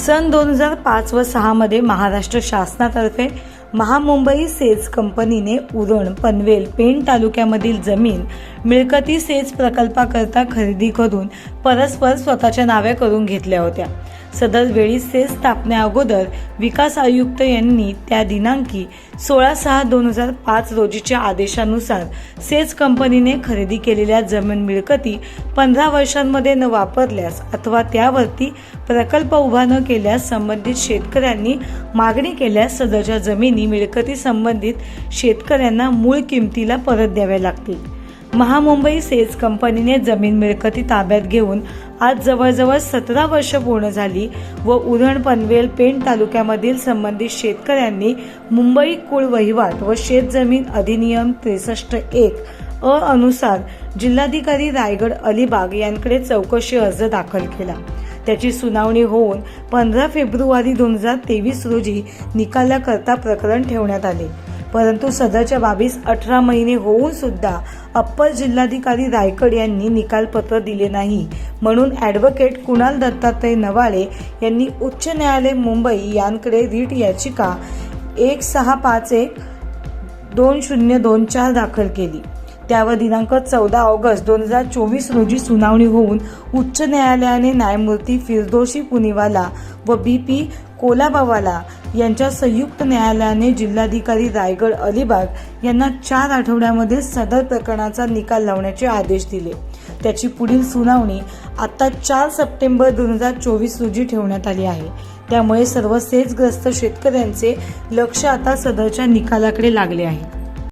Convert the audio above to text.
सन दोन हजार पाच व सहामध्ये महाराष्ट्र शासनातर्फे महामुंबई सेज कंपनीने उरण पनवेल पेण तालुक्यामधील जमीन मिळकती सेज प्रकल्पाकरता खरेदी करून परस्पर स्वतःच्या नावे करून घेतल्या होत्या. सदर वेळी सेस स्थापने अगोदर विकास आयुक्त यांनी त्या दिनांकी सोळा सहा दोन हजार पाच रोजीच्या आदेशानुसार सेज कंपनीने खरेदी केलेल्या जमीन मिळकती पंधरा वर्षांमध्ये न वापरल्यास अथवा त्यावरती प्रकल्प उभा न केल्यास संबंधित शेतकऱ्यांनी मागणी केल्यास सदरच्या जमिनी मिळकती संबंधित शेतकऱ्यांना मूळ किमतीला परत द्याव्या लागतील. महामुंबई सेज कंपनीने जमीन मिळकती ताब्यात घेऊन आज जवळजवळ सतरा वर्ष पूर्ण झाली व उरण पनवेल पेण तालुक्यामधील संबंधित शेतकऱ्यांनी मुंबई कुळ वहिवाट व शेतजमीन अधिनियम त्रेसष्ट एक अ अनुसार जिल्हाधिकारी रायगड अलिबाग यांकडे चौकशी अर्ज दाखल केला. त्याची सुनावणी होऊन पंधरा फेब्रुवारी दोन हजार तेवीस रोजी निकालाकरता प्रकरण ठेवण्यात आले. परंतु सदरच्या बाबीस अठरा महिने होऊन सुद्धा अप्पर जिल्हाधिकारी रायगड यांनी निकालपत्र दिले नाही. म्हणून ॲडव्होकेट कुणाल दत्तात्रय नवाळे यांनी उच्च न्यायालय मुंबई यांकडे रीट याचिका एक सहा पाच एक दोन शून्य दोन चार दाखल केली. त्यावर दिनांक चौदा ऑगस्ट दोन हजार चोवीस रोजी सुनावणी होऊन उच्च न्यायालयाने न्यायमूर्ती फिरदोशी पुनिवाला व बी पी कोलाबावाला यांच्या संयुक्त न्यायालयाने जिल्हाधिकारी रायगड अलिबाग यांना चार आठवड्यामध्ये सदर प्रकरणाचा निकाल लावण्याचे आदेश दिले. त्याची पुढील सुनावणी आता चार सप्टेंबर दोन हजार चोवीस रोजी ठेवण्यात आली आहे. त्यामुळे सर्व सेचग्रस्त शेतकऱ्यांचे लक्ष आता सदरच्या निकालाकडे लागले आहे.